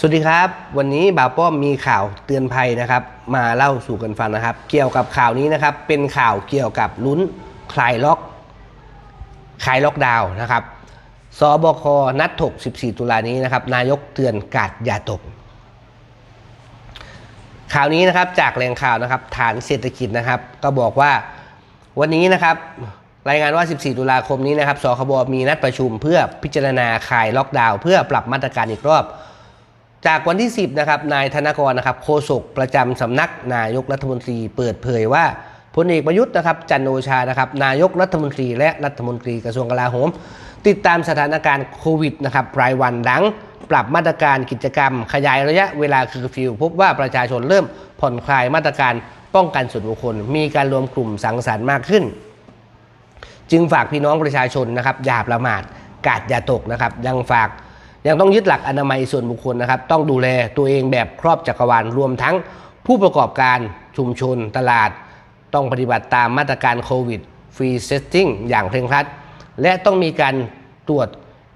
สวัสดีครับ วันนี้บ่าวป้อมมีข่าวเตือนภัยนะครับ มาเล่าสู่กันฟังนะครับ เกี่ยวกับข่าวนี้นะครับ เป็นข่าวเกี่ยวกับลุ้นคลายล็อกคลายล็อกดาวน์นะครับสบคนัดถก 14 ตุลานี้นะครับ นายกเตือนกาดอย่าตก ข่าวนี้นะครับจากแหล่งข่าวนะครับ ฐานเศรษฐกิจนะครับ ก็บอกว่าวันนี้นะครับ รายงานว่า 14 ตุลาคมนี้นะครับสคบมีนัดประชุมเพื่อพิจารณาคลายล็อกดาวน์เพื่อปรับมาตรการอีกรอบ จากวันที่ 10นะครับนายธนกรนะครับโฆษกประจำสำนักนายกรัฐมนตรีเปิดเผยว่าพลเอกประยุทธ์นะครับจันโอชานะครับนายกรัฐมนตรีและรัฐมนตรีกระทรวงกลาโหม ติดตามสถานการณ์โควิดนะครับรายวันหลังปรับมาตรการกิจกรรม ขยายระยะเวลาคือฟิวพบว่าประชาชนเริ่มผ่อนคลายมาตรการป้องกันส่วนบุคคล มีการรวมกลุ่มสังสรรค์มากขึ้น จึงฝากพี่น้องประชาชนนะครับอย่าประมาทกาดอย่าตกนะครับยังฝาก ยังต้องยึดหลักอนามัยส่วนบุคคลนะครับ ต้องดูแลตัวเองแบบครอบจักรวาลรวมทั้งผู้ประกอบการชุมชนตลาด ต้องปฏิบัติตามมาตรการโควิดฟรีเซตติ้งอย่างเคร่งครัด และต้องมีการตรวจ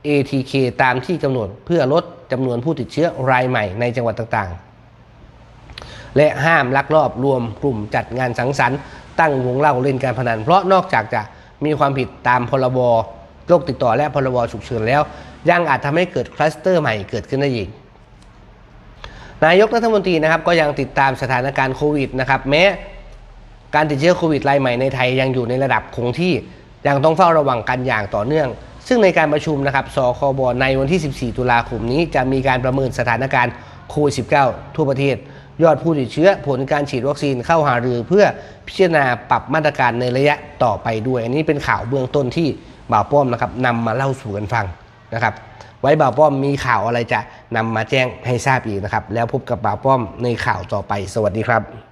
ATK ตามที่กำหนดเพื่อลดจำนวนผู้ติดเชื้อรายใหม่ในจังหวัดต่างๆ และห้ามลักลอบรวมกลุ่มจัดงานสังสรรค์ ตั้งวงเล่าเล่นการพนัน เพราะนอกจากจะมีความผิดตามพรบ โรคติดต่อและพรบฉุกเฉินแล้ว ยังอาจทำให้เกิดคลัสเตอร์ใหม่เกิดขึ้นได้อีก นายกรัฐมนตรีนะครับก็ยังติดตามสถานการณ์โควิดนะครับแม้การติดเชื้อโควิดรายใหม่ในไทยยังอยู่ในระดับคงที่ยังต้องเฝ้าระวังกันอย่างต่อเนื่อง ซึ่งในการประชุมนะครับสคบในวันที่ 14 ตุลาคมนี้จะมีการประเมินสถานการณ์โควิด -19 ทั่วประเทศ ยอดผู้ติดเชื้อผลการฉีดวัคซีนเข้าหารือ เพื่อพิจารณาปรับมาตรการในระยะต่อไปด้วย อันนี้เป็นข่าวเบื้องต้นที่บ่าวป้อมนะครับนำมาเล่าสู่กันฟังนะครับไว้บ่าวป้อมมีข่าวอะไรจะนำมาแจ้งให้ทราบอีกนะครับ แล้วพบกับบ่าวป้อมในข่าวต่อไปสวัสดีครับ